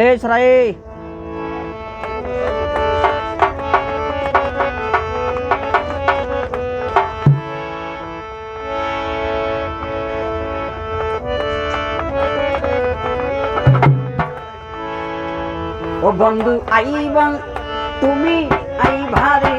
এই সরাই ও বন্ধু আইবা তুমি আইভারে